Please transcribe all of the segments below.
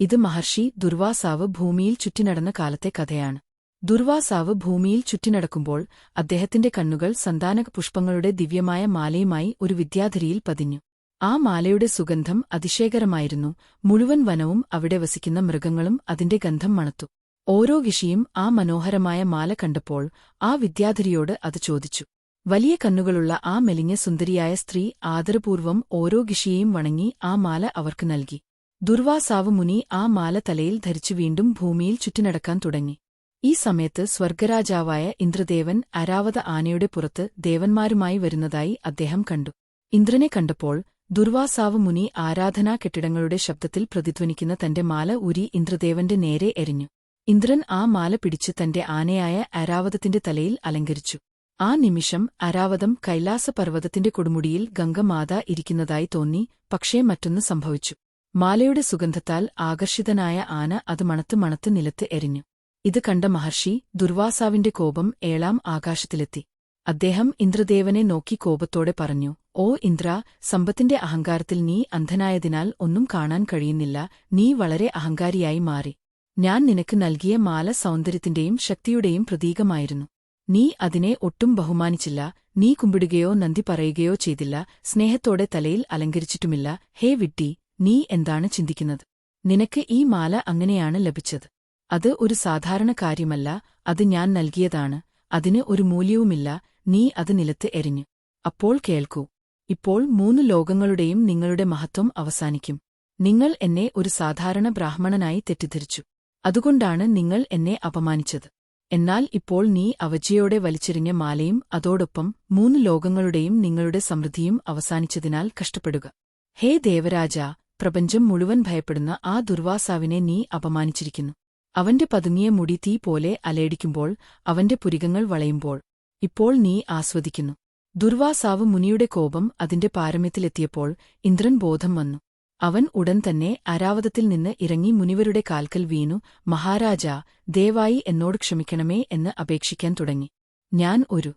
ഇത് മഹർഷി ദുർവാസാവ് ഭൂമിയിൽ ചുറ്റിനടന്ന കാലത്തെ കഥയാണ്. ദുർവാസാവ് ഭൂമിയിൽ ചുറ്റിനടക്കുമ്പോൾ അദ്ദേഹത്തിന്റെ കണ്ണുകൾ സന്താനക പുഷ്പങ്ങളുടെ ദിവ്യമായ മാലയുമായി ഒരു വിദ്യാധരിയിൽ പതിഞ്ഞു. ആ മാലയുടെ സുഗന്ധം അതിശയകരമായിരുന്നു. മുഴുവൻ വനവും അവിടെ വസിക്കുന്ന മൃഗങ്ങളും അതിന്റെ ഗന്ധം മണത്തു. ഓരോ ഋഷിയും ആ മനോഹരമായ മാല കണ്ടപ്പോൾ ആ വിദ്യാധരിയോട് അത് ചോദിച്ചു. വലിയ കണ്ണുകളുള്ള ആ മെലിഞ്ഞ സുന്ദരിയായ സ്ത്രീ ആദരപൂർവം ഓരോ ഗിഷിയെയും വണങ്ങി ആ മാല അവർക്ക് നൽകി. ദുർവാസാവ് മുനി ആ മാല തലയിൽ ധരിച്ചു വീണ്ടും ഭൂമിയിൽ ചുറ്റിനടക്കാൻ തുടങ്ങി. ഈ സമയത്ത് സ്വർഗരാജാവായ ഇന്ദ്രദേവൻ അരാവത ആനയുടെ പുറത്ത് ദേവന്മാരുമായി വരുന്നതായി അദ്ദേഹം കണ്ടു. ഇന്ദ്രനെ കണ്ടപ്പോൾ ദുർവാസാവ് മുനി ആരാധനാ കെട്ടിടങ്ങളുടെ ശബ്ദത്തിൽ പ്രതിധ്വനിക്കുന്ന തന്റെ മാല ഉരി ഇന്ദ്രദേവന്റെ നേരെ എരിഞ്ഞു ഇന്ദ്രൻ ആ മാല പിടിച്ച് തന്റെ ആനയായ അരാവതത്തിന്റെ തലയിൽ അലങ്കരിച്ചു. ആ നിമിഷം അരാവതം കൈലാസപർവതത്തിന്റെ കൊടുമുടിയിൽ ഗംഗമാത ഇരിക്കുന്നതായി തോന്നി പക്ഷേ മറ്റൊന്ന് സംഭവിച്ചു. മാലയുടെ സുഗന്ധത്താൽ ആകർഷിതനായ ആന അത് മണത്ത് മണത്ത് നിലത്ത് എരിഞ്ഞു. ഇത് കണ്ട മഹർഷി ദുർവാസാവിന്റെ കോപം ഏഴാം ആകാശത്തിലെത്തി. അദ്ദേഹം ഇന്ദ്രദേവനെ നോക്കി കോപത്തോടെ പറഞ്ഞു ഓ ഇന്ദ്ര സമ്പത്തിന്റെ അഹങ്കാരത്തിൽ നീ അന്ധനായതിനാൽ ഒന്നും കാണാൻ കഴിയുന്നില്ല നീ വളരെ അഹങ്കാരിയായി മാറി. ഞാൻ നിനക്ക് നൽകിയ മാല സൗന്ദര്യത്തിന്റെയും ശക്തിയുടെയും പ്രതീകമായിരുന്നു. നീ അതിനെ ഒട്ടും ബഹുമാനിച്ചില്ല നീ കുമ്പിടുകയോ നന്ദി പറയുകയോ ചെയ്തില്ല സ്നേഹത്തോടെ തലയിൽ അലങ്കരിച്ചിട്ടുമില്ല. ഹേ വിട്ടി നീ എന്താണ് ചിന്തിക്കുന്നത്? നിനക്ക് ഈ മാല അങ്ങനെയാണ് ലഭിച്ചത്. അത് ഒരു സാധാരണ കാര്യമല്ല അത് ഞാൻ നൽകിയതാണ് അതിന് ഒരു മൂല്യവുമില്ല നീ അത് നിലത്ത് എറിഞ്ഞു. അപ്പോൾ കേൾക്കൂ. ഇപ്പോൾ മൂന്ന് ലോകങ്ങളുടെയും നിങ്ങളുടെ മഹത്വം അവസാനിക്കും. നിങ്ങൾ എന്നെ ഒരു സാധാരണ ബ്രാഹ്മണനായി തെറ്റിദ്ധരിച്ചു. അതുകൊണ്ടാണ് നിങ്ങൾ എന്നെ അപമാനിച്ചത്. എന്നാൽ ഇപ്പോൾ നീ അവജയോടെ വലിച്ചെറിഞ്ഞ മാലയും അതോടൊപ്പം മൂന്ന് ലോകങ്ങളുടെയും നിങ്ങളുടെ സമൃദ്ധിയും അവസാനിച്ചതിനാൽ കഷ്ടപ്പെടുക. ഹേ ദേവരാജ പ്രപഞ്ചം മുഴുവൻ ഭയപ്പെടുന്ന ആ ദുർവാസാവിനെ നീ അപമാനിച്ചിരിക്കുന്നു. അവന്റെ പതുങ്ങിയ മുടി തീ പോലെ അലയടിക്കുമ്പോൾ അവന്റെ പുരികങ്ങൾ വളയുമ്പോൾ ഇപ്പോൾ നീ ആസ്വദിക്കുന്നു. ദുർവാസാവ് മുനിയുടെ കോപം അതിന്റെ പാരമ്യത്തിലെത്തിയപ്പോൾ ഇന്ദ്രൻ ബോധം വന്നു. അവൻ ഉടൻ തന്നെ അരാവതത്തിൽ നിന്ന് ഇറങ്ങി മുനിവരുടെ കാൽക്കൽ വീണു മഹാരാജ ദയവായി എന്നോട് ക്ഷമിക്കണമേ എന്ന് അപേക്ഷിക്കാൻ തുടങ്ങി. ഞാൻ ഒരു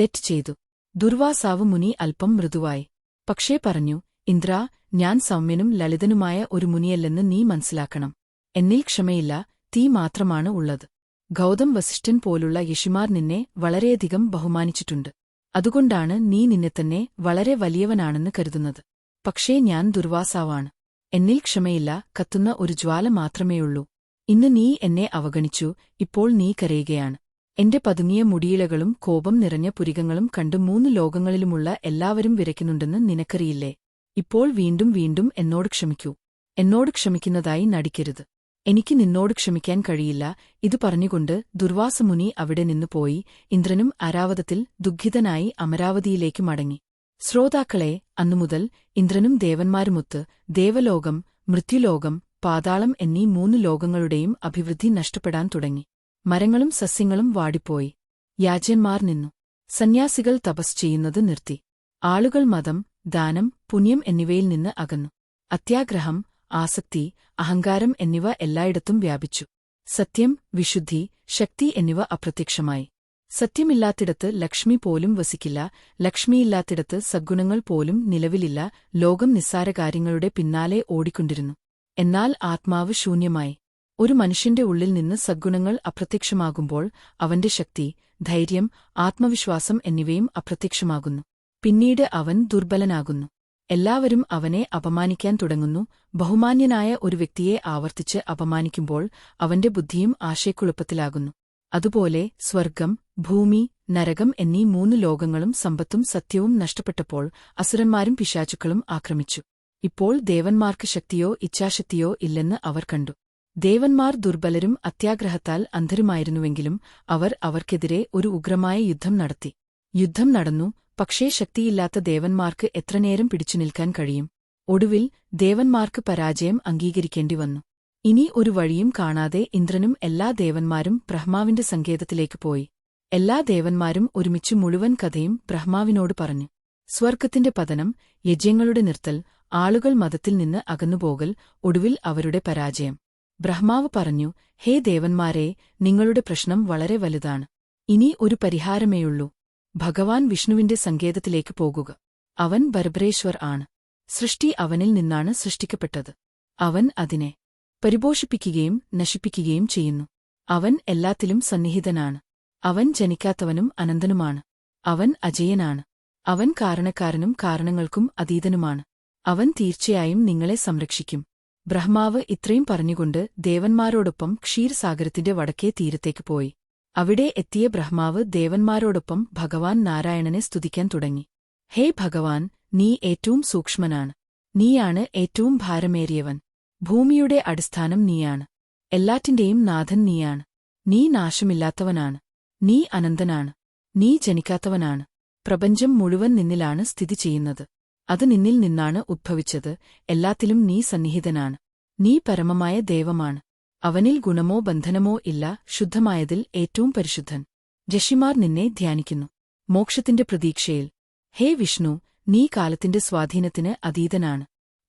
തെറ്റ് ചെയ്തു. ദുർവാസാവ് മുനി അല്പം മൃദുവായി. പക്ഷേ പറഞ്ഞു ഇന്ദ്ര ഞാൻ സൗമ്യനും ലളിതനുമായ ഒരു മുനിയല്ലെന്ന് നീ മനസ്സിലാക്കണം. എന്നിൽ ക്ഷമയില്ല തീ മാത്രമാണ് ഉള്ളത്. ഗൗതം വസിഷ്ഠൻ പോലുള്ള യശുമാർ നിന്നെ വളരെയധികം ബഹുമാനിച്ചിട്ടുണ്ട്. അതുകൊണ്ടാണ് നീ നിന്നെത്തന്നെ വളരെ വലിയവനാണെന്ന് കരുതുന്നത്. പക്ഷേ ഞാൻ ദുർവാസാവാണ്. എന്നിൽ ക്ഷമയില്ല കത്തുന്ന ഒരു ജ്വാല മാത്രമേയുള്ളൂ. ഇന്ന് നീ എന്നെ അവഗണിച്ചു ഇപ്പോൾ നീ കരയുകയാണ്. എന്റെ പതുങ്ങിയ മുടിയിലകളും കോപം നിറഞ്ഞ പുരികങ്ങളും കണ്ട് മൂന്ന് ലോകങ്ങളിലുമുള്ള എല്ലാവരും വിരയ്ക്കുന്നുണ്ടെന്ന് നിനക്കറിയില്ലേ? ഇപ്പോൾ വീണ്ടും വീണ്ടും എന്നോട് ക്ഷമിക്കൂ. എന്നോട് ക്ഷമിക്കുന്നതായി നടിക്കരുത്. എനിക്ക് നിന്നോട് ക്ഷമിക്കാൻ കഴിയില്ല. ഇത് പറഞ്ഞുകൊണ്ട് ദുർവാസമുനി അവിടെ നിന്ന് പോയി ഇന്ദ്രനും അരാവതത്തിൽ ദുഃഖിതനായി അമരാവതിയിലേക്ക് മടങ്ങി. ശ്രോതാക്കളെ അന്നുമുതൽ ഇന്ദ്രനും ദേവന്മാരുമൊത്ത് ദേവലോകം മൃത്യുലോകം പാതാളം എന്നീ മൂന്ന് ലോകങ്ങളുടെയും അഭിവൃദ്ധി നഷ്ടപ്പെടാൻ തുടങ്ങി. മരങ്ങളും സസ്യങ്ങളും വാടിപ്പോയി. യാചന്മാർ നിന്നു. സന്യാസികൾ തപസ് ചെയ്യുന്നത് നിർത്തി. ആളുകൾ മതം ദാനം പുണ്യം എന്നിവയിൽ നിന്ന് അകന്നു. അത്യാഗ്രഹം ആസക്തി അഹങ്കാരം എന്നിവ എല്ലായിടത്തും വ്യാപിച്ചു. സത്യം വിശുദ്ധി ശക്തി എന്നിവ അപ്രത്യക്ഷമായി. സത്യമില്ലാത്തിടത്ത് ലക്ഷ്മി പോലും വസിക്കില്ല ലക്ഷ്മിയില്ലാത്തിടത്ത് സഗുണങ്ങൾ പോലും നിലവിലില്ല ലോകം നിസ്സാരകാര്യങ്ങളുടെ പിന്നാലെ ഓടിക്കൊണ്ടിരുന്നു. എന്നാൽ ആത്മാവ് ശൂന്യമായി. ഒരു മനുഷ്യന്റെ ഉള്ളിൽ നിന്ന് സഗുണങ്ങൾ അപ്രത്യക്ഷമാകുമ്പോൾ അവന്റെ ശക്തി ധൈര്യം ആത്മവിശ്വാസം എന്നിവയും അപ്രത്യക്ഷമാകുന്നു. പിന്നീട് അവൻ ദുർബലനാകുന്നു. എല്ലാവരും അവനെ അപമാനിക്കാൻ തുടങ്ങുന്നു. ബഹുമാന്യനായ ഒരു വ്യക്തിയെ ആവർത്തിച്ച് അപമാനിക്കുമ്പോൾ അവന്റെ ബുദ്ധിയും ആശയക്കുഴപ്പത്തിലാകുന്നു. അതുപോലെ സ്വർഗം ഭൂമി നരകം എന്നീ മൂന്ന് ലോകങ്ങളും സമ്പത്തും സത്യവും നഷ്ടപ്പെട്ടപ്പോൾ അസുരന്മാരും പിശാചുക്കളും ആക്രമിച്ചു. ഇപ്പോൾ ദേവന്മാർക്ക് ശക്തിയോ ഇച്ഛാശക്തിയോ ഇല്ലെന്ന് അവർ കണ്ടു. ദേവന്മാർ ദുർബലരും അത്യാഗ്രഹത്താൽ അന്ധരുമായിരുന്നുവെങ്കിലും അവർ അവർക്കെതിരെ ഒരു ഉഗ്രമായ യുദ്ധം നടത്തി. യുദ്ധം നടന്നു പക്ഷേ ശക്തിയില്ലാത്ത ദേവന്മാർക്ക് എത്രനേരം പിടിച്ചുനിൽക്കാൻ കഴിയും? ഒടുവിൽ ദേവന്മാർക്ക് പരാജയം അംഗീകരിക്കേണ്ടി വന്നു. ഇനി ഒരു വഴിയും കാണാതെ ഇന്ദ്രനും എല്ലാ ദേവന്മാരും ബ്രഹ്മാവിന്റെ സങ്കേതത്തിലേക്ക് പോയി. എല്ലാ ദേവന്മാരും ഒരുമിച്ച് മുഴുവൻ കഥയും ബ്രഹ്മാവിനോട് പറഞ്ഞു. സ്വർഗത്തിന്റെ പതനം യജ്ഞങ്ങളുടെ നിർത്തൽ ആളുകൾ മതത്തിൽ നിന്ന് അകന്നുപോകൽ ഒടുവിൽ അവരുടെ പരാജയം. ബ്രഹ്മാവ് പറഞ്ഞു ഹേ ദേവന്മാരെ നിങ്ങളുടെ പ്രശ്നം വളരെ വലുതാണ്. ഇനി ഒരു പരിഹാരമേയുള്ളൂ. ഭഗവാൻ വിഷ്ണുവിന്റെ സങ്കേതത്തിലേക്ക് പോകുക. അവൻ ബർബരേശ്വർ ആണ്. സൃഷ്ടി അവനിൽ നിന്നാണ് സൃഷ്ടിക്കപ്പെട്ടത്. അവൻ അതിനെ പരിപോഷിപ്പിക്കുകയും നശിപ്പിക്കുകയും ചെയ്യുന്നു. അവൻ എല്ലാത്തിലും സന്നിഹിതനാണ്. അവൻ ജനിക്കാത്തവനും അനന്തനുമാണ്. അവൻ അജയനാണ്. അവൻ കാരണക്കാരനും കാരണങ്ങൾക്കും അതീതനുമാണ്. അവൻ തീർച്ചയായും നിങ്ങളെ സംരക്ഷിക്കും. ബ്രഹ്മാവ് ഇത്രയും പറഞ്ഞുകൊണ്ട് ദേവന്മാരോടൊപ്പം ക്ഷീരസാഗരത്തിന്റെ വടക്കേ തീരത്തേക്ക് പോയി. അവിടെ എത്തിയ ബ്രഹ്മാവ് ദേവന്മാരോടൊപ്പം ഭഗവാൻ നാരായണനെ സ്തുതിക്കാൻ തുടങ്ങി. ഹേ ഭഗവാൻ നീ ഏറ്റവും സൂക്ഷ്മനാണ്. നീയാണ് ഏറ്റവും ഭാരമേറിയവൻ. ഭൂമിയുടെ അടിസ്ഥാനം നീയാണ്. എല്ലാറ്റിന്റെയും നാഥൻ നീയാണ്. നീ നാശമില്ലാത്തവനാണ്. നീ അനന്തനാണ്. നീ ജനിക്കാത്തവനാണ്. പ്രപഞ്ചം മുഴുവൻ നിന്നിലാണ് സ്ഥിതി ചെയ്യുന്നത്. അത് നിന്നിൽ നിന്നാണ് ഉദ്ഭവിച്ചത് എല്ലാത്തിലും നീ സന്നിഹിതനാണ്. നീ പരമമായ ദൈവമാണ്. അവനിൽ ഗുണമോ ബന്ധനമോ ഇല്ല ശുദ്ധമായതിൽ ഏറ്റവും പരിശുദ്ധൻ. ജഷിമാർ നിന്നെ ധ്യാനിക്കുന്നു. മോക്ഷത്തിന്റെ പ്രതീക്ഷയിൽ. ഹേ വിഷ്ണു നീ കാലത്തിന്റെ സ്വാധീനത്തിന് അതീതനാണ്.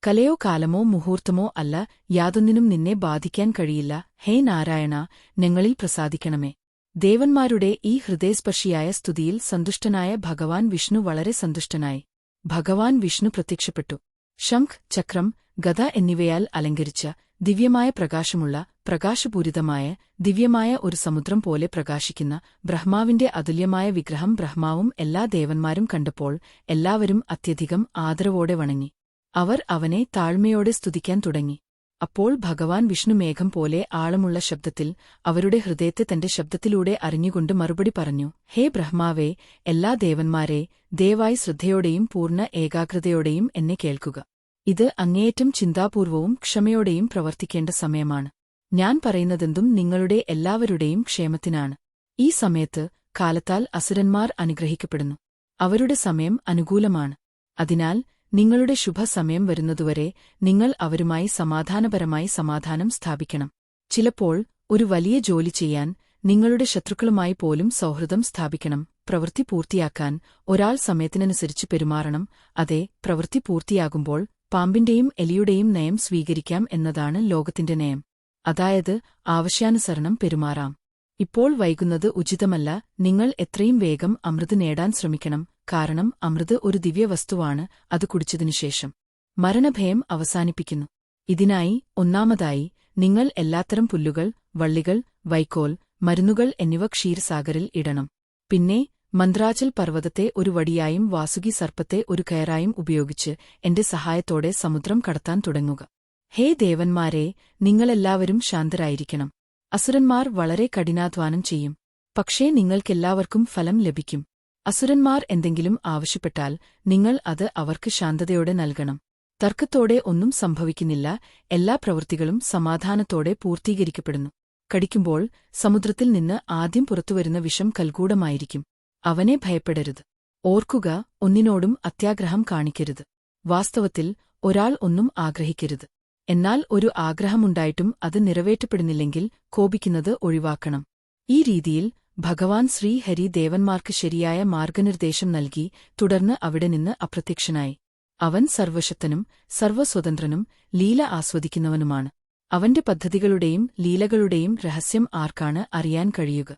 കലയോ കാലമോ മുഹൂർത്തമോ അല്ല യാതൊന്നിനും നിന്നെ ബാധിക്കാൻ കഴിയില്ല. ഹേ നാരായണ ഞങ്ങളിൽ പ്രസാദിക്കണമേ. ദേവന്മാരുടെ ഈ ഹൃദയസ്പർശിയായ സ്തുതിയിൽ സന്തുഷ്ടനായ ഭഗവാൻ വിഷ്ണു വളരെ സന്തുഷ്ടനായി. ഭഗവാൻ വിഷ്ണു പ്രത്യക്ഷപ്പെട്ടു. ശംഖ് ചക്രം ഗദ എന്നിവയാൽ അലങ്കരിച്ച ദിവ്യമായ പ്രകാശമുള്ള പ്രകാശപൂരിതമായ ദിവ്യമായ ഒരു സമുദ്രം പോലെ പ്രകാശിക്കുന്ന ബ്രഹ്മാവിന്റെ അതുല്യമായ വിഗ്രഹം ബ്രഹ്മാവും എല്ലാ ദേവന്മാരും കണ്ടപ്പോൾ എല്ലാവരും അത്യധികം ആദരവോടെ വണങ്ങി. അവർ അവനെ താഴ്മയോടെ സ്തുതിക്കാൻ തുടങ്ങി. അപ്പോൾ ഭഗവാൻ വിഷ്ണുമേഘം പോലെ ആഴമുള്ള ശബ്ദത്തിൽ അവരുടെ ഹൃദയത്തെ തന്റെ ശബ്ദത്തിലൂടെ അറിഞ്ഞുകൊണ്ട് മറുപടി പറഞ്ഞു ഹേ ബ്രഹ്മാവേ എല്ലാ ദേവന്മാരെ ദയവായി ശ്രദ്ധയോടെയും പൂർണ ഏകാഗ്രതയോടെയും എന്നെ കേൾക്കുക. ഇത് അങ്ങേയറ്റം ചിന്താപൂർവവും ക്ഷമയോടെയും പ്രവർത്തിക്കേണ്ട സമയമാണ്. ഞാൻ പറയുന്നതെന്തും നിങ്ങളുടെ എല്ലാവരുടെയും ക്ഷേമത്തിനാണ്. ഈ സമയത്ത് കാലത്താൽ അസുരന്മാർ അനുഗ്രഹിക്കപ്പെടുന്നു. അവരുടെ സമയം അനുകൂലമാണ്. അതിനാൽ നിങ്ങളുടെ ശുഭസമയം വരുന്നതുവരെ നിങ്ങൾ അവരുമായി സമാധാനപരമായി സമാധാനം സ്ഥാപിക്കണം. ചിലപ്പോൾ ഒരു വലിയ ജോലി ചെയ്യാൻ നിങ്ങളുടെ ശത്രുക്കളുമായി പോലും സൗഹൃദം സ്ഥാപിക്കണം. പ്രവൃത്തി പൂർത്തിയാക്കാൻ ഒരാൾ സമയത്തിനനുസരിച്ച് പെരുമാറണം. അതെ പ്രവൃത്തി പൂർത്തിയാകുമ്പോൾ പാമ്പിന്റെയും എലിയുടെയും നയം സ്വീകരിക്കാം എന്നതാണ് ലോകത്തിന്റെ നയം. അതായത് ആവശ്യാനുസരണം പെരുമാറാം. ഇപ്പോൾ വൈകുന്നത് ഉചിതമല്ല. നിങ്ങൾ എത്രയും വേഗം അമൃത് നേടാൻ ശ്രമിക്കണം. കാരണം അമൃത് ഒരു ദിവ്യവസ്തുവാണ്. അത് കുടിച്ചതിനുശേഷം മരണഭയം അവസാനിപ്പിക്കുന്നു. ഇതിനായി ഒന്നാമതായി നിങ്ങൾ എല്ലാത്തരം പുല്ലുകൾ വള്ളികൾ വൈക്കോൽ മരുന്നുകൾ എന്നിവ ക്ഷീരസാഗറിൽ ഇടണം. പിന്നെ മന്ത്രാചൽ പർവതത്തെ ഒരു വടിയായും വാസുകി സർപ്പത്തെ ഒരു കയറായും ഉപയോഗിച്ച് എന്റെ സഹായത്തോടെ സമുദ്രം കടത്താൻ തുടങ്ങുക. ഹേ ദേവന്മാരെ നിങ്ങളെല്ലാവരും ശാന്തരായിരിക്കണം. അസുരന്മാർ വളരെ കഠിനാധ്വാനം ചെയ്യും. പക്ഷേ നിങ്ങൾക്കെല്ലാവർക്കും ഫലം ലഭിക്കും. അസുരന്മാർ എന്തെങ്കിലും ആവശ്യപ്പെട്ടാൽ നിങ്ങൾ അത് അവർക്ക് ശാന്തതയോടെ നൽകണം. തർക്കത്തോടെ ഒന്നും സംഭവിക്കുന്നില്ല. എല്ലാ പ്രവൃത്തികളും സമാധാനത്തോടെ പൂർത്തീകരിക്കപ്പെടുന്നു. കടിക്കുമ്പോൾ സമുദ്രത്തിൽ നിന്ന് ആദ്യം പുറത്തുവരുന്ന വിഷം കൽഗൂഢമായിരിക്കും അവനെ ഭയപ്പെടരുത്. ഓർക്കുക ഒന്നിനോടും അത്യാഗ്രഹം കാണിക്കരുത്. വാസ്തവത്തിൽ ഒരാൾ ഒന്നും ആഗ്രഹിക്കരുത്. എന്നാൽ ഒരു ആഗ്രഹമുണ്ടായിട്ടും അത് നിറവേറ്റപ്പെടുന്നില്ലെങ്കിൽ കോപിക്കുന്നത് ഒഴിവാക്കണം. ഈ രീതിയിൽ ഭഗവാൻ ശ്രീഹരി ദേവന്മാർക്ക് ശരിയായ മാർഗനിർദ്ദേശം നൽകി തുടർന്ന് അവിടെ നിന്ന് അപ്രത്യക്ഷനായി. അവൻ സർവശക്തനും സർവസ്വതന്ത്രനും ലീല ആസ്വദിക്കുന്നവനുമാണ്. അവന്റെ പദ്ധതികളുടെയും ലീലകളുടെയും രഹസ്യം ആർക്കാണ് അറിയാൻ കഴിയുക?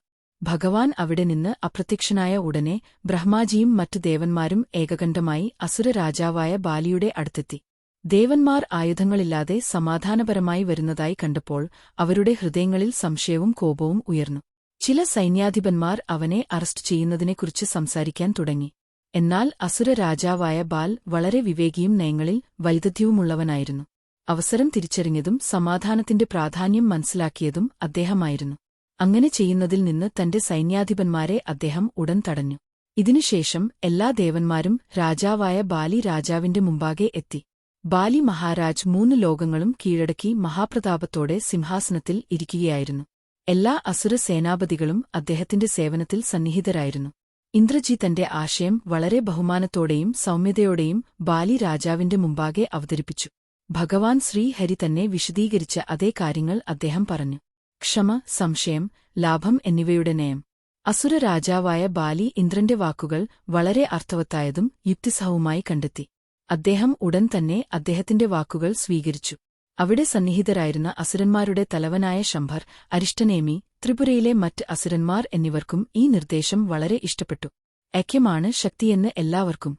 ഭഗവാൻ അവിടെ നിന്ന് അപ്രത്യക്ഷനായ ഉടനെ ബ്രഹ്മാജിയും മറ്റു ദേവന്മാരും ഏകകണ്ഠമായി അസുര രാജാവായ ബാലിയുടെ അടുത്തെത്തി. ദേവന്മാർ ആയുധങ്ങളില്ലാതെ സമാധാനപരമായി വരുന്നതായി കണ്ടപ്പോൾ അവരുടെ ഹൃദയങ്ങളിൽ സംശയവും കോപവും ഉയർന്നു. ചില സൈന്യാധിപന്മാർ അവനെ അറസ്റ്റ് ചെയ്യുന്നതിനെക്കുറിച്ച് സംസാരിക്കാൻ തുടങ്ങി. എന്നാൽ അസുര രാജാവായ ബാൽ വളരെ വിവേകിയും നയങ്ങളിൽ വൈദഗ്ധ്യവുമുള്ളവനായിരുന്നു. അവസരം തിരിച്ചറിഞ്ഞതും സമാധാനത്തിന്റെ പ്രാധാന്യം മനസ്സിലാക്കിയതും അദ്ദേഹമായിരുന്നു. അങ്ങനെ ചെയ്യുന്നതിൽ നിന്ന് തന്റെ സൈന്യാധിപന്മാരെ അദ്ദേഹം ഉടൻ തടഞ്ഞു. ഇതിനുശേഷം എല്ലാ ദേവന്മാരും രാജാവായ ബാലി രാജാവിന്റെ മുമ്പാകെ എത്തി. ബാലി മഹാരാജ് മൂന്ന് ലോകങ്ങളും കീഴടക്കി മഹാപ്രതാപത്തോടെ സിംഹാസനത്തിൽ ഇരിക്കുകയായിരുന്നു. എല്ലാ അസുര സേനാപതികളും അദ്ദേഹത്തിന്റെ സേവനത്തിൽ സന്നിഹിതരായിരുന്നു. ഇന്ദ്രജി തന്റെ ആശയം വളരെ ബഹുമാനത്തോടെയും സൗമ്യതയോടെയും ബാലി രാജാവിന്റെ മുമ്പാകെ അവതരിപ്പിച്ചു. ഭഗവാൻ ശ്രീഹരി തന്നെ വിശദീകരിച്ച അതേ കാര്യങ്ങൾ അദ്ദേഹം പറഞ്ഞു. ക്ഷമ സംശയം ലാഭം എന്നിവയുടെ നയം. അസുര രാജാവായ ബാലി ഇന്ദ്രന്റെ വാക്കുകൾ വളരെ അർത്ഥവത്തായതും യുക്തിസഹവുമായി കണ്ടെത്തി. അദ്ദേഹം ഉടൻ തന്നെ അദ്ദേഹത്തിന്റെ വാക്കുകൾ സ്വീകരിച്ചു. അവിടെ സന്നിഹിതരായിരുന്ന അസുരന്മാരുടെ തലവനായ ശംഭർ അരിഷ്ടനേമി ത്രിപുരയിലെ മറ്റ് അസുരന്മാർ എന്നിവർക്കും ഈ നിർദ്ദേശം വളരെ ഇഷ്ടപ്പെട്ടു. ഐക്യമാണ് ശക്തിയെന്ന് എല്ലാവർക്കും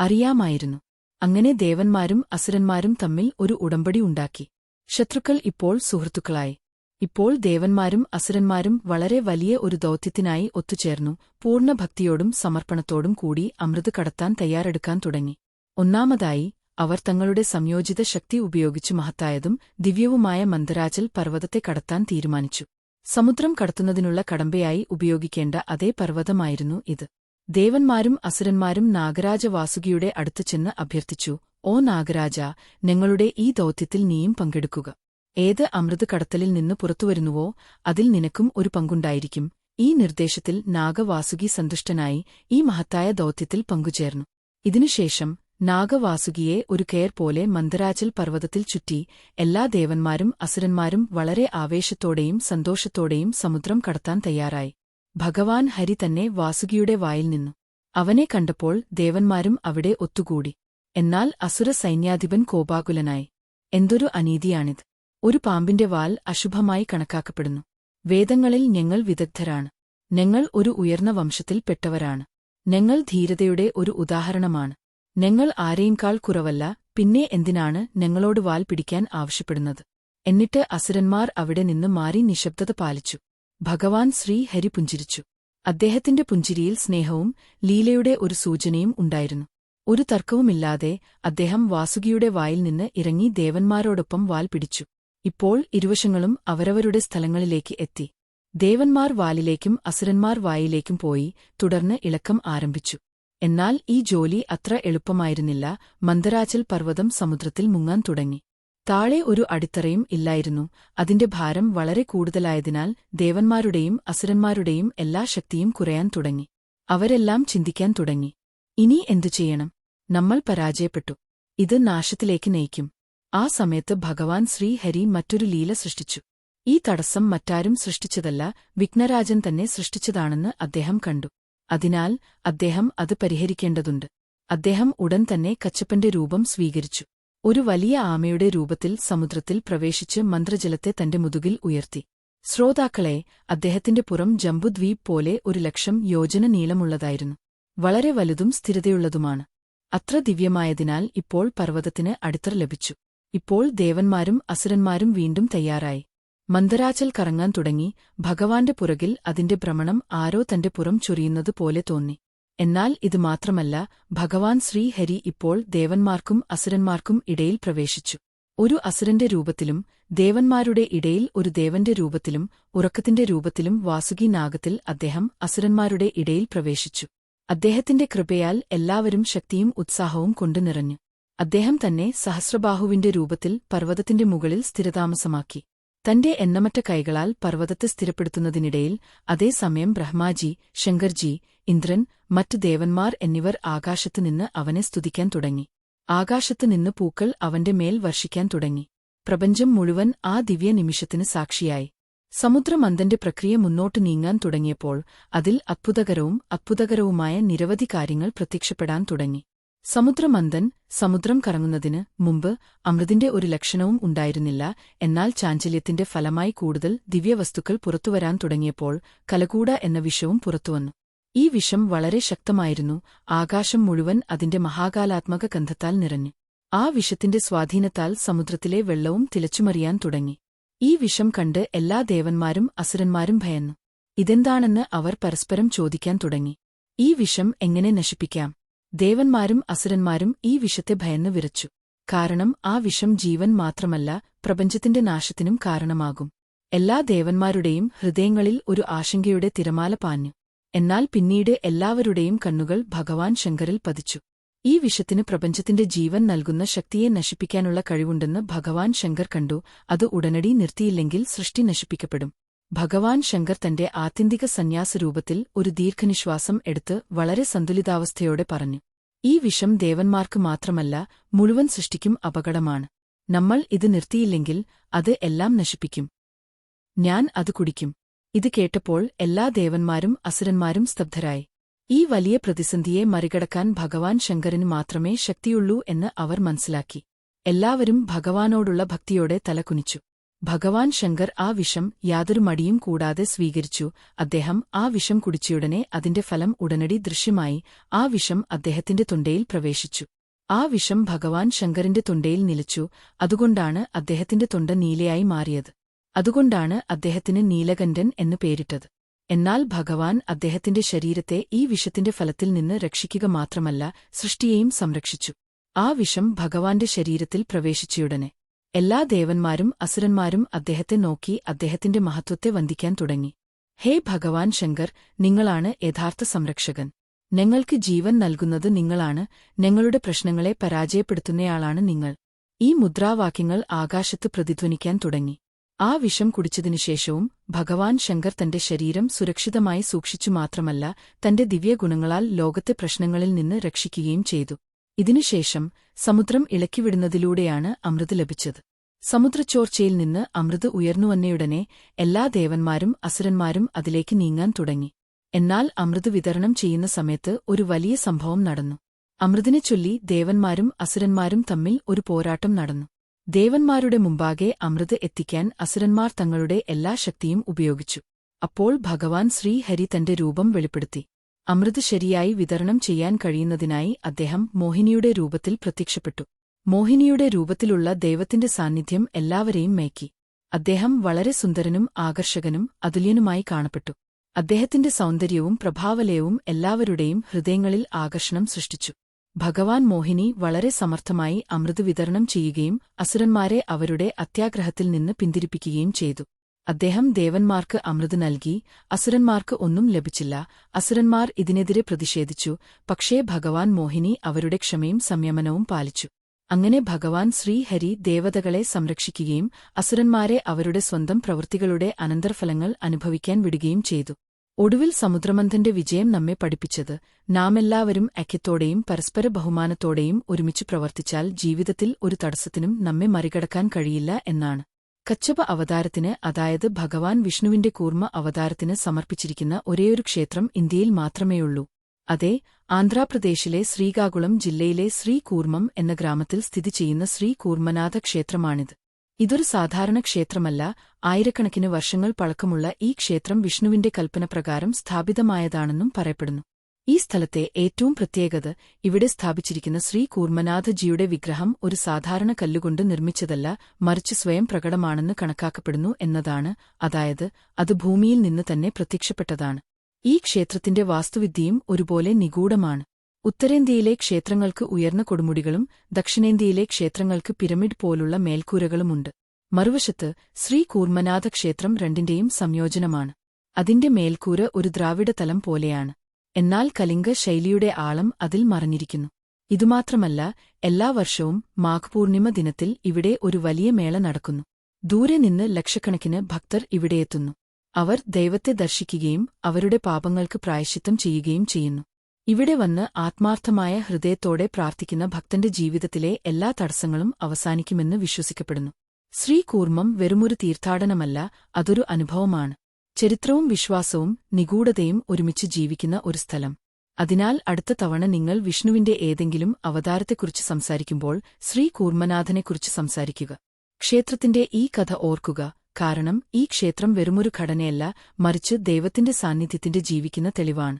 അറിയാമായിരുന്നു. അങ്ങനെ ദേവന്മാരും അസുരന്മാരും തമ്മിൽ ഒരു ഉടമ്പടി ഉണ്ടാക്കി. ശത്രുക്കൾ ഇപ്പോൾ സുഹൃത്തുക്കളായി. ഇപ്പോൾ ദേവന്മാരും അസുരന്മാരും വളരെ വലിയ ഒരു ദൗത്യത്തിനായി ഒത്തുചേർന്നു. പൂർണ ഭക്തിയോടും സമർപ്പണത്തോടും കൂടി അമൃത് കടത്താൻ തയ്യാറെടുക്കാൻ തുടങ്ങി. ഒന്നാമതായി അവർ തങ്ങളുടെ സംയോജിത ശക്തി ഉപയോഗിച്ച് മഹത്തായതും ദിവ്യവുമായ മന്ദരാചൽ പർവതത്തെ കടത്താൻ തീരുമാനിച്ചു. സമുദ്രം കടത്തുന്നതിനുള്ള കടമ്പയായി ഉപയോഗിക്കേണ്ട അതേ പർവതമായിരുന്നു ഇത്. ദേവന്മാരും അസുരന്മാരും നാഗരാജ വാസുകിയുടെ അടുത്തു ചെന്ന് അഭ്യർത്ഥിച്ചു ഓ നാഗരാജ ഞങ്ങളുടെ ഈ ദൗത്യത്തിൽ നീയും പങ്കെടുക്കുക. ഏത് അമൃത് കടത്തലിൽ നിന്ന് പുറത്തുവരുന്നുവോ അതിൽ നിനക്കും ഒരു പങ്കുണ്ടായിരിക്കും. ഈ നിർദ്ദേശത്തിൽ നാഗവാസുകി സന്തുഷ്ടനായി ഈ മഹത്തായ ദൗത്യത്തിൽ പങ്കുചേർന്നു. ഇതിനുശേഷം നാഗവാസുകിയെ ഒരു കെയർ പോലെ മന്ദരാചൽ പർവതത്തിൽ ചുറ്റി എല്ലാ ദേവന്മാരും അസുരന്മാരും വളരെ ആവേശത്തോടെയും സന്തോഷത്തോടെയും സമുദ്രം കടത്താൻ തയ്യാറായി. ഭഗവാൻ ഹരി തന്നെ വാസുകിയുടെ വായിൽ നിന്നു. അവനെ കണ്ടപ്പോൾ ദേവന്മാരും അവിടെ ഒത്തുകൂടി. എന്നാൽ അസുര സൈന്യാധിപൻ കോപാകുലനായി. എന്തൊരു അനീതിയാണിത്. ഒരു പാമ്പിന്റെ വാൽ അശുഭമായി കണക്കാക്കപ്പെടുന്നു. വേദങ്ങളിൽ ഞങ്ങൾ വിദഗ്ധരാണ്. ഞങ്ങൾ ഒരു ഉയർന്ന വംശത്തിൽപ്പെട്ടവരാണ് ഞങ്ങൾ ധീരതയുടെ ഒരു ഉദാഹരണമാണ്. ഞങ്ങൾ ആരെയുംകാൾ കുറവല്ല പിന്നെ എന്തിനാണ് ഞങ്ങളോട് വാൽ പിടിക്കാൻ ആവശ്യപ്പെടുന്നത്? എന്നിട്ട് അസുരന്മാർ അവിടെ നിന്ന് മാറി നിശബ്ദത പാലിച്ചു. ഭഗവാൻ ശ്രീ ഹരി പുഞ്ചിരിച്ചു. അദ്ദേഹത്തിന്റെ പുഞ്ചിരിയിൽ സ്നേഹവും ലീലയുടെ ഒരു സൂചനയും ഉണ്ടായിരുന്നു. ഒരു തർക്കവുമില്ലാതെ അദ്ദേഹം വാസുകിയുടെ വായിൽ നിന്ന് ഇറങ്ങി ദേവന്മാരോടൊപ്പം വാൽ പിടിച്ചു. ഇപ്പോൾ ഇരുവശങ്ങളും അവരവരുടെ സ്ഥലങ്ങളിലേക്ക് എത്തി. ദേവന്മാർ വാലിലേക്കും അസുരന്മാർ വായിലേക്കും പോയി തുടർന്ന് ഇളക്കം ആരംഭിച്ചു. എന്നാൽ ഈ ജോലി അത്ര എളുപ്പമായിരുന്നില്ല. മന്ദരാചൽ പർവതം സമുദ്രത്തിൽ മുങ്ങാൻ തുടങ്ങി. താഴെ ഒരു അടിത്തറയും ഇല്ലായിരുന്നു. അതിന്റെ ഭാരം വളരെ കൂടുതലായതിനാൽ ദേവന്മാരുടെയും അസുരന്മാരുടെയും എല്ലാ ശക്തിയും കുറയാൻ തുടങ്ങി. അവരെല്ലാം ചിന്തിക്കാൻ തുടങ്ങി. ഇനി എന്തു ചെയ്യണം? നമ്മൾ പരാജയപ്പെട്ടു. ഇത് നാശത്തിലേക്ക് നയിക്കും. ആ സമയത്ത് ഭഗവാൻ ശ്രീഹരി മറ്റൊരു ലീല സൃഷ്ടിച്ചു. ഈ തടസ്സം മറ്റാരും സൃഷ്ടിച്ചതല്ല വിഘ്നരാജൻ തന്നെ സൃഷ്ടിച്ചതാണെന്ന് അദ്ദേഹം കണ്ടു. അതിനാൽ അദ്ദേഹം അത് പരിഹരിക്കേണ്ടതുണ്ട്. അദ്ദേഹം ഉടൻ തന്നെ കച്ചപ്പന്റെ രൂപം സ്വീകരിച്ചു. ഒരു വലിയ ആമയുടെ രൂപത്തിൽ സമുദ്രത്തിൽ പ്രവേശിച്ച് മന്ത്രജലത്തെ തന്റെ മുതുകിൽ ഉയർത്തി. ശ്രോതാക്കളെ അദ്ദേഹത്തിന്റെ പുറം ജംബുദ്വീപ് പോലെ ഒരു ലക്ഷം യോജന നീളമുള്ളതായിരുന്നു. വളരെ വലുതും സ്ഥിരതയുള്ളതുമാണ്. അത്ര ദിവ്യമായതിനാൽ ഇപ്പോൾ പർവതത്തിന് അടിത്തറ ലഭിച്ചു. ഇപ്പോൾ ദേവന്മാരും അസുരന്മാരും വീണ്ടും തയ്യാറായി. മന്ദരാചൽ കറങ്ങാൻ തുടങ്ങി. ഭഗവാന്റെ പുറകിൽ അതിന്റെ ഭ്രമണം ആരോ തന്റെ പുറം ചൊരിയുന്നത് പോലെ തോന്നി. എന്നാൽ ഇത് മാത്രമല്ല ഭഗവാൻ ശ്രീഹരി ഇപ്പോൾ ദേവന്മാർക്കും അസുരന്മാർക്കും ഇടയിൽ പ്രവേശിച്ചു. ഒരു അസുരന്റെ രൂപത്തിലും ദേവന്മാരുടെ ഇടയിൽ ഒരു ദേവന്റെ രൂപത്തിലും ഉറക്കത്തിന്റെ രൂപത്തിലും വാസുകി നാഗത്തിൽ അദ്ദേഹം അസുരന്മാരുടെ ഇടയിൽ പ്രവേശിച്ചു. അദ്ദേഹത്തിന്റെ കൃപയാൽ എല്ലാവരും ശക്തിയും ഉത്സാഹവും കൊണ്ടു നിറഞ്ഞു. അദ്ദേഹം തന്നെ സഹസ്രബാഹുവിന്റെ രൂപത്തിൽ പർവതത്തിന്റെ മുകളിൽ സ്ഥിരതാമസമാക്കി. തന്റെ എണ്ണമറ്റ കൈകളാൽ പർവതത്തെ സ്ഥിരപ്പെടുത്തുന്നതിനിടയിൽ അതേസമയം ബ്രഹ്മാജി ശങ്കർജി ഇന്ദ്രൻ മറ്റ് ദേവന്മാർ എന്നിവർ ആകാശത്തുനിന്ന് അവനെ സ്തുതിക്കാൻ തുടങ്ങി. ആകാശത്തുനിന്ന് പൂക്കൾ അവന്റെ മേൽ വർഷിക്കാൻ തുടങ്ങി. പ്രപഞ്ചം മുഴുവൻ ആ ദിവ്യ നിമിഷത്തിന് സാക്ഷിയായി. സമുദ്രമന്ദന്റെ പ്രക്രിയ മുന്നോട്ടു നീങ്ങാൻ തുടങ്ങിയപ്പോൾ അതിൽ അത്ഭുതകരവും അത്ഭുതകരവുമായ നിരവധി കാര്യങ്ങൾ പ്രത്യക്ഷപ്പെടാൻ തുടങ്ങി. സമുദ്രമന്ദൻ സമുദ്രം കറങ്ങുന്നതിന് മുമ്പ് അമൃതിന്റെ ഒരു ലക്ഷണവും ഉണ്ടായിരുന്നില്ല. എന്നാൽ ചാഞ്ചല്യത്തിന്റെ ഫലമായി കൂടുതൽ ദിവ്യവസ്തുക്കൾ പുറത്തുവരാൻ തുടങ്ങിയപ്പോൾ കലകൂട എന്ന വിഷവും പുറത്തുവന്നു. ഈ വിഷം വളരെ ശക്തമായിരുന്നു. ആകാശം മുഴുവൻ അതിന്റെ മഹാകാലാത്മക ഗന്ധത്താൽ നിറഞ്ഞു. ആ വിഷത്തിന്റെ സ്വാധീനത്താൽ സമുദ്രത്തിലെ വെള്ളവും തിലച്ചുമറിയാൻ തുടങ്ങി. ഈ വിഷം കണ്ട് എല്ലാ ദേവന്മാരും അസുരന്മാരും ഭയന്നു. ഇതെന്താണെന്ന് അവർ പരസ്പരം ചോദിക്കാൻ തുടങ്ങി. ഈ വിഷം എങ്ങനെ നശിപ്പിക്കാം? ദേവന്മാരും അസുരന്മാരും ഈ വിഷത്തെ ഭയന്ന് വിറച്ചു. കാരണം ആ വിഷം ജീവൻ മാത്രമല്ല പ്രപഞ്ചത്തിന്റെ നാശത്തിനും കാരണമാകും. എല്ലാ ദേവന്മാരുടെയും ഹൃദയങ്ങളിൽ ഒരു ആശങ്കയുടെ തിരമാല പാഞ്ഞു. എന്നാൽ പിന്നീട് എല്ലാവരുടെയും കണ്ണുകൾ ഭഗവാൻ ശങ്കറിൽ പതിച്ചു. ഈ വിഷത്തിന് പ്രപഞ്ചത്തിന്റെ ജീവൻ നൽകുന്ന ശക്തിയെ നശിപ്പിക്കാനുള്ള കഴിവുണ്ടെന്ന് ഭഗവാൻ ശങ്കർ കണ്ടു. അത് ഉടനടി നിർത്തിയില്ലെങ്കിൽ സൃഷ്ടി നശിപ്പിക്കപ്പെടും. ഭഗവാൻ ശങ്കർ തന്റെ ആത്യന്തിക സന്യാസരൂപത്തിൽ ഒരു ദീർഘനിശ്വാസം എടുത്ത് വളരെ സന്തുലിതാവസ്ഥയോടെ പറഞ്ഞു ഈ വിഷം ദേവന്മാർക്ക് മാത്രമല്ല മുഴുവൻ സൃഷ്ടിക്കും അപകടമാണ്. നമ്മൾ ഇത് നിർത്തിയില്ലെങ്കിൽ അത് എല്ലാം നശിപ്പിക്കും. ഞാൻ അത് കുടിക്കും. ഇത് കേട്ടപ്പോൾ എല്ലാ ദേവന്മാരും അസുരന്മാരും സ്തബ്ധരായി. ഈ വലിയ പ്രതിസന്ധിയെ മറികടക്കാൻ ഭഗവാൻ ശങ്കരന് മാത്രമേ ശക്തിയുള്ളൂ എന്ന് അവർ മനസ്സിലാക്കി. എല്ലാവരും ഭഗവാനോടുള്ള ഭക്തിയോടെ തലകുനിച്ചു. ഭഗവാൻ ശങ്കർ ആ വിഷം യാതൊരു മടിയും കൂടാതെ സ്വീകരിച്ചു. അദ്ദേഹം ആ വിഷം കുടിച്ചയുടനെ അതിന്റെ ഫലം ഉടനടി ദൃശ്യമായി ആ വിഷം അദ്ദേഹത്തിന്റെ തൊണ്ടയിൽ പ്രവേശിച്ചു. ആ വിഷം ഭഗവാൻ ശങ്കറിന്റെ തൊണ്ടയിൽ നിലച്ചു. അതുകൊണ്ടാണ് അദ്ദേഹത്തിന്റെ തൊണ്ട നീലയായി മാറിയത്. അതുകൊണ്ടാണ് അദ്ദേഹത്തിന് നീലകണ്ഠൻ എന്നു പേരിട്ടത്. എന്നാൽ ഭഗവാൻ അദ്ദേഹത്തിന്റെ ശരീരത്തെ ഈ വിഷത്തിന്റെ ഫലത്തിൽ നിന്ന് രക്ഷിക്കുക മാത്രമല്ല സൃഷ്ടിയെയും സംരക്ഷിച്ചു. ആ വിഷം ഭഗവാന്റെ ശരീരത്തിൽ പ്രവേശിച്ചയുടനെ. എല്ലാ ദേവന്മാരും അസുരന്മാരും അദ്ദേഹത്തെ നോക്കി അദ്ദേഹത്തിന്റെ മഹത്വത്തെ വന്ദിക്കാൻ തുടങ്ങി. ഹേ ഭഗവാൻ ശങ്കർ നിങ്ങളാണ് യഥാർത്ഥ സംരക്ഷകൻ. ഞങ്ങൾക്ക് ജീവൻ നൽകുന്നത് നിങ്ങളാണ് ഞങ്ങളുടെ പ്രശ്നങ്ങളെ പരാജയപ്പെടുത്തുന്നയാളാണ് നിങ്ങൾ. ഈ മുദ്രാവാക്യങ്ങൾ ആകാശത്ത് പ്രതിധ്വനിക്കാൻ തുടങ്ങി. ആ വിഷം കുടിച്ചതിനുശേഷവും ഭഗവാൻ ശങ്കർ തന്റെ ശരീരം സുരക്ഷിതമായി സൂക്ഷിച്ചു മാത്രമല്ല തന്റെ ദിവ്യഗുണങ്ങളാൽ ലോകത്തെ പ്രശ്നങ്ങളിൽ നിന്ന് രക്ഷിക്കുകയും ചെയ്തു. ഇതിനുശേഷം സമുദ്രം ഇളക്കിവിടുന്നതിലൂടെയാണ് അമൃത് ലഭിച്ചത്. സമുദ്രച്ചോർച്ചയിൽ നിന്ന് അമൃത് ഉയർന്നുവന്നയുടനെ എല്ലാ ദേവന്മാരും അസുരന്മാരും അതിലേക്ക് നീങ്ങാൻ തുടങ്ങി. എന്നാൽ അമൃത് വിതരണം ചെയ്യുന്ന സമയത്ത് ഒരു വലിയ സംഭവം നടന്നു. അമൃതിനെ ചൊല്ലി ദേവന്മാരും അസുരന്മാരും തമ്മിൽ ഒരു പോരാട്ടം നടന്നു. ദേവന്മാരുടെ മുമ്പാകെ അമൃത് എത്തിക്കാൻ അസുരന്മാർ തങ്ങളുടെ എല്ലാ ശക്തിയും ഉപയോഗിച്ചു. അപ്പോൾ ഭഗവാൻ ശ്രീഹരി തന്റെ രൂപം വെളിപ്പെടുത്തി. അമൃത് ശരിയായി വിതരണം ചെയ്യാൻ കഴിയുന്നതിനായി അദ്ദേഹം മോഹിനിയുടെ രൂപത്തിൽ പ്രത്യക്ഷപ്പെട്ടു. മോഹിനിയുടെ രൂപത്തിലുള്ള ദൈവത്തിന്റെ സാന്നിധ്യം എല്ലാവരെയും മേക്കി അദ്ദേഹം വളരെ സുന്ദരനും ആകർഷകനും അതുല്യനുമായി കാണപ്പെട്ടു. അദ്ദേഹത്തിന്റെ സൗന്ദര്യവും പ്രഭാവലയവും എല്ലാവരുടെയും ഹൃദയങ്ങളിൽ ആകർഷണം സൃഷ്ടിച്ചു. ഭഗവാൻ മോഹിനി വളരെ സമർത്ഥമായി അമൃത് വിതരണം ചെയ്യുകയും അസുരന്മാരെ അവരുടെ അത്യാഗ്രഹത്തിൽ നിന്ന് പിന്തിരിപ്പിക്കുകയും ചെയ്തു. അദ്ദേഹം ദേവന്മാർക്ക് അമൃത് നൽകി അസുരന്മാർക്ക് ഒന്നും ലഭിച്ചില്ല. അസുരന്മാർ ഇതിനെതിരെ പ്രതിഷേധിച്ചു. പക്ഷേ ഭഗവാൻ മോഹിനി അവരുടെ ക്ഷമയും സംയമനവും പാലിച്ചു. അങ്ങനെ ഭഗവാൻ ശ്രീഹരി ദേവതകളെ സംരക്ഷിക്കുകയും അസുരന്മാരെ അവരുടെ സ്വന്തം പ്രവൃത്തികളുടെ അനന്തരഫലങ്ങൾ അനുഭവിക്കാൻ വിടുകയും ചെയ്തു. ഒടുവിൽ സമുദ്രമന്ഥന്റെ വിജയം നമ്മെ പഠിപ്പിച്ചത്. നാമെല്ലാവരും ഐക്യത്തോടെയും പരസ്പര ബഹുമാനത്തോടെയും ഒരുമിച്ച് പ്രവർത്തിച്ചാൽ ജീവിതത്തിൽ ഒരു തടസ്സത്തിനും നമ്മെ മറികടക്കാൻ കഴിയില്ല എന്നാണ്. കച്ചപ അവതാരത്തിന് അതായത് ഭഗവാൻ വിഷ്ണുവിന്റെ കൂർമ്മ അവതാരത്തിന് സമർപ്പിച്ചിരിക്കുന്ന ഒരേയൊരു ക്ഷേത്രം ഇന്ത്യയിൽ മാത്രമേയുള്ളൂ. അതെ ആന്ധ്രാപ്രദേശിലെ ശ്രീകാകുളം ജില്ലയിലെ ശ്രീകൂർമ്മം എന്ന ഗ്രാമത്തിൽ സ്ഥിതി ചെയ്യുന്ന ശ്രീകൂർമ്മനാഥ ക്ഷേത്രമാണിത്. ഇതൊരു സാധാരണ ക്ഷേത്രമല്ല ആയിരക്കണക്കിന് വർഷങ്ങൾ പഴക്കമുള്ള ഈ ക്ഷേത്രം വിഷ്ണുവിന്റെ കൽപ്പനപ്രകാരം സ്ഥാപിതമായതാണെന്നും പറയപ്പെടുന്നു. ഈ സ്ഥലത്തെ ഏറ്റവും പ്രത്യേകത ഇവിടെ സ്ഥാപിച്ചിരിക്കുന്ന ശ്രീ കൂർമനാഥജിയുടെ വിഗ്രഹം ഒരു സാധാരണ കല്ലുകൊണ്ട് നിർമ്മിച്ചതല്ല മറിച്ച് സ്വയം പ്രകടമാണെന്ന് കണക്കാക്കപ്പെടുന്നു എന്നതാണ്. അതായത് അത് ഭൂമിയിൽ നിന്ന് തന്നെ പ്രത്യക്ഷപ്പെട്ടതാണ്. ഈ ക്ഷേത്രത്തിന്റെ വാസ്തുവിദ്യയും ഒരുപോലെ നിഗൂഢമാണ്. ഉത്തരേന്ത്യയിലെ ക്ഷേത്രങ്ങൾക്ക് ഉയർന്ന കൊടുമുടികളും ദക്ഷിണേന്ത്യയിലെ ക്ഷേത്രങ്ങൾക്ക് പിരമിഡ് പോലുള്ള മേൽക്കൂരകളുമുണ്ട്. മറുവശത്ത് ശ്രീ കൂർമനാഥ ക്ഷേത്രം രണ്ടിന്റെയും സംയോജനമാണ്. അതിന്റെ മേൽക്കൂര ഒരു ദ്രാവിഡതലം പോലെയാണ്. എന്നാൽ കലിംഗ ശൈലിയുടെ ആളം അതിൽ മറഞ്ഞിരിക്കുന്നു. ഇതുമാത്രമല്ല എല്ലാ വർഷവും മാഘപൂർണിമ ദിനത്തിൽ ഇവിടെ ഒരു വലിയ മേള നടക്കുന്നു. ദൂരെ നിന്ന് ലക്ഷക്കണക്കിന് ഭക്തർ ഇവിടെയെത്തുന്നു അവർ ദൈവത്തെ ദർശിക്കുകയും അവരുടെ പാപങ്ങൾക്ക് പ്രായശ്ചിത്തം ചെയ്യുകയും ചെയ്യുന്നു. ഇവിടെ വന്ന് ആത്മാർത്ഥമായ ഹൃദയത്തോടെ പ്രാർത്ഥിക്കുന്ന ഭക്തന്റെ ജീവിതത്തിലെ എല്ലാ തടസ്സങ്ങളും അവസാനിക്കുമെന്ന് വിശ്വസിക്കപ്പെടുന്നു. ശ്രീകൂർമ്മം വെറുമൊരു തീർത്ഥാടനമല്ല അതൊരു അനുഭവമാണ്. ചരിത്രവും വിശ്വാസവും നിഗൂഢതയും ഒരുമിച്ച് ജീവിക്കുന്ന ഒരു സ്ഥലം. അതിനാൽ അടുത്ത തവണ നിങ്ങൾ വിഷ്ണുവിന്റെ ഏതെങ്കിലും അവതാരത്തെക്കുറിച്ച് സംസാരിക്കുമ്പോൾ ശ്രീ കൂർമ്മനാഥനെക്കുറിച്ച് സംസാരിക്കുക. ക്ഷേത്രത്തിന്റെ ഈ കഥ ഓർക്കുക. കാരണം ഈ ക്ഷേത്രം വെറുമൊരു ഘടനയല്ല മറിച്ച് ദൈവത്തിന്റെ സാന്നിധ്യത്തിന്റെ ജീവിക്കുന്ന തെളിവാണ്.